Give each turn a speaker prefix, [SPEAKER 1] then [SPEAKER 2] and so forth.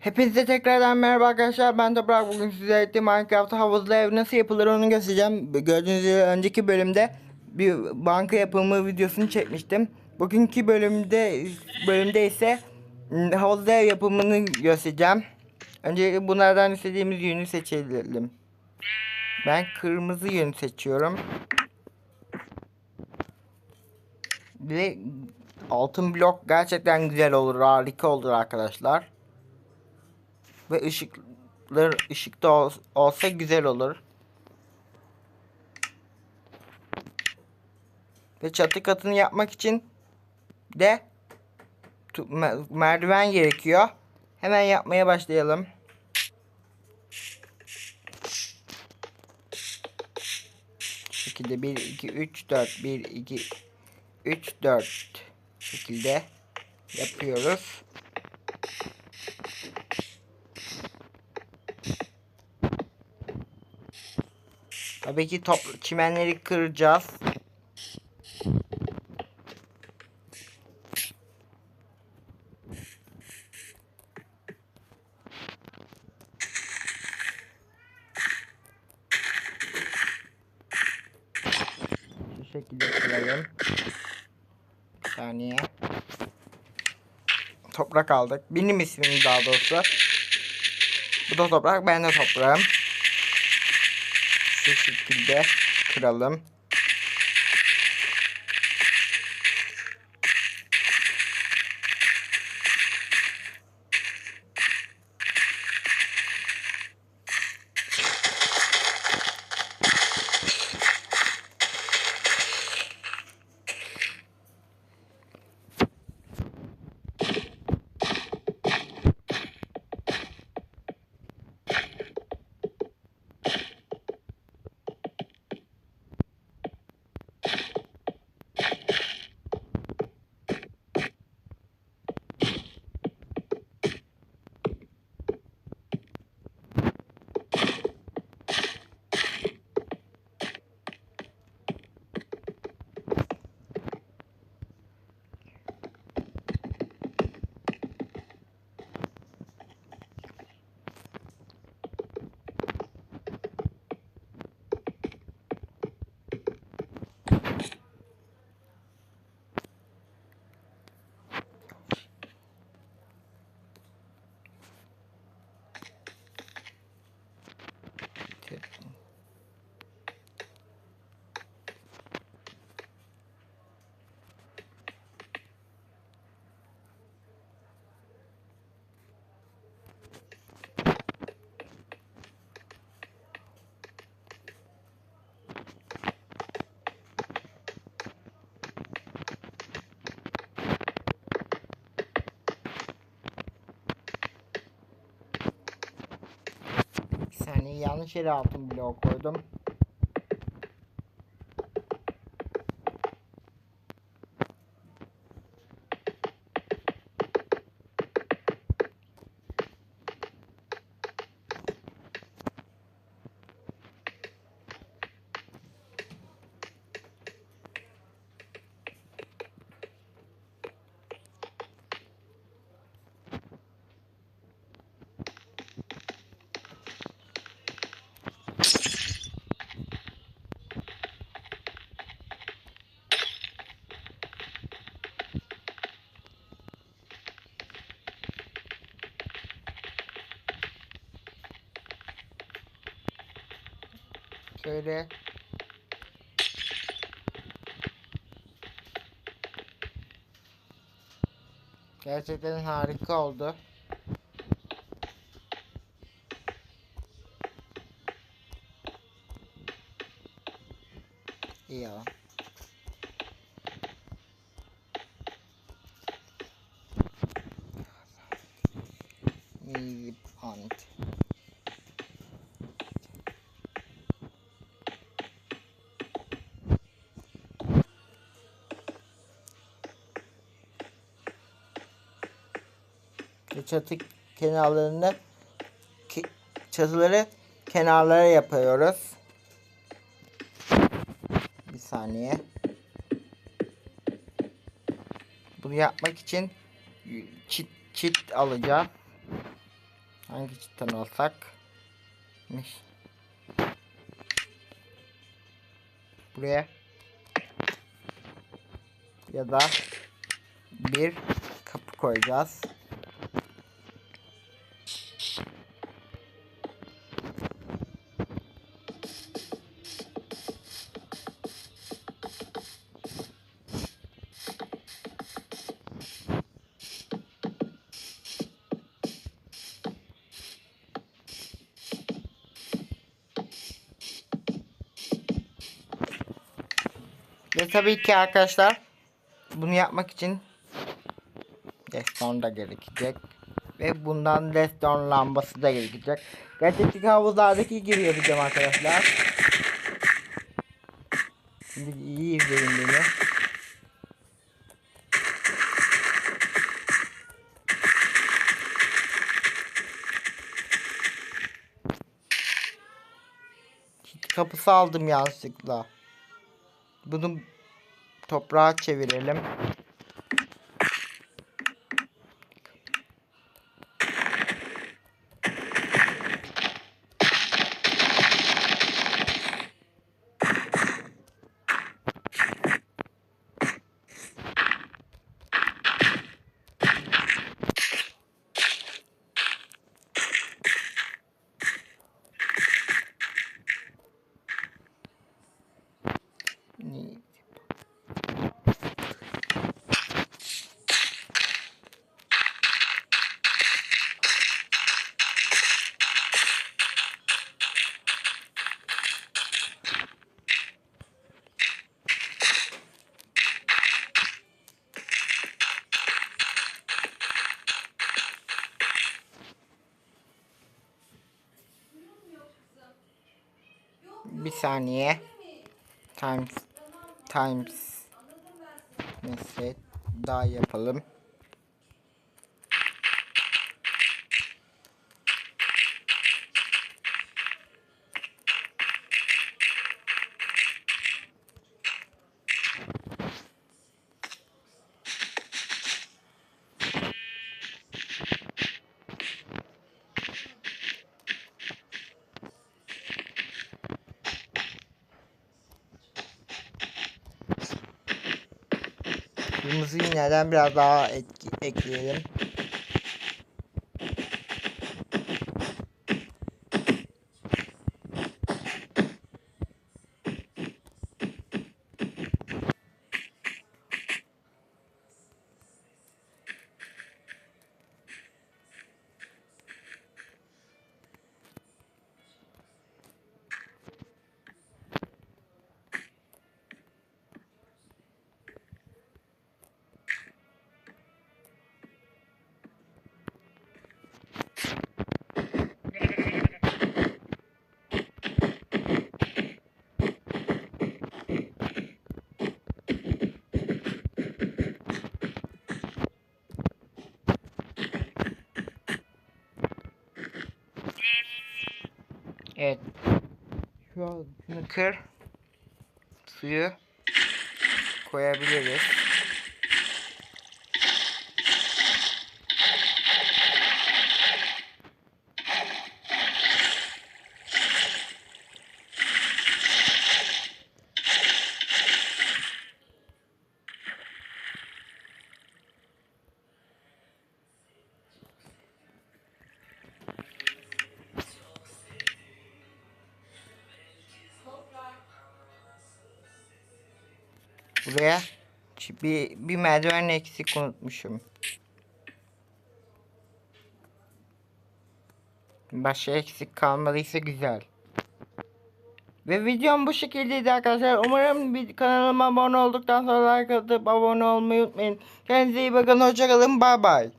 [SPEAKER 1] Hepinize tekrardan merhaba arkadaşlar. Ben Toprak. Bugün size birlikte Minecraft havuzlu ev nasıl yapılır onu göstereceğim. Gördüğünüz gibi önceki bölümde bir banka yapımı videosunu çekmiştim. Bugünkü bölümde bölümde ise m, havuzlu ev yapımını göstereceğim. Önce bunlardan istediğimiz yönü seçelim. Ben kırmızı yönü seçiyorum. Ve altın blok gerçekten güzel olur, harika olur arkadaşlar. Ve ışıklar ışıkta ol- olsa güzel olur. Ve çatı katını yapmak için de merdiven gerekiyor. Hemen yapmaya başlayalım. Şekilde 1 2 3 4 1 2 3 4 şekilde yapıyoruz. Tabii ki top çimenleri kıracağız. Şu şekilde kıralım. Saniye. Toprak aldık. Benim ismim daha doğrusu. Bu da toprak, ben de toprağım. Şu şekilde kıralım. Saniye yanlış yere altın blok koydum. Şöyle Gerçekten harika oldu. İyi. Çatı kenarlarını çatıları kenarlara yapıyoruz. Bir saniye. Bunu yapmak için çit çit alacağım. Hangi olsak? Miş. Buraya. Ya da bir kapı koyacağız. Ve tabii ki arkadaşlar bunu yapmak için Deston da gerekecek. Ve bundan Deston lambası da gerekecek. Gerçekten havuzlardaki gibi yapacağım arkadaşlar. Şimdi iyi izleyin beni. Kapısı aldım yanlışlıkla. Bunu toprağa çevirelim. Bir saniye. Times times neyse daha yapalım. Kırmızı iğneden biraz daha etki, ekleyelim. Şunu kır. Suyu koyabiliriz. Buraya bir, bir merdiven eksik unutmuşum. Başka eksik kalmadıysa güzel. Ve videom bu şekildeydi arkadaşlar. Umarım bir kanalıma abone olduktan sonra like atıp abone olmayı unutmayın. Kendinize iyi bakın. Hoşçakalın. Bay bay.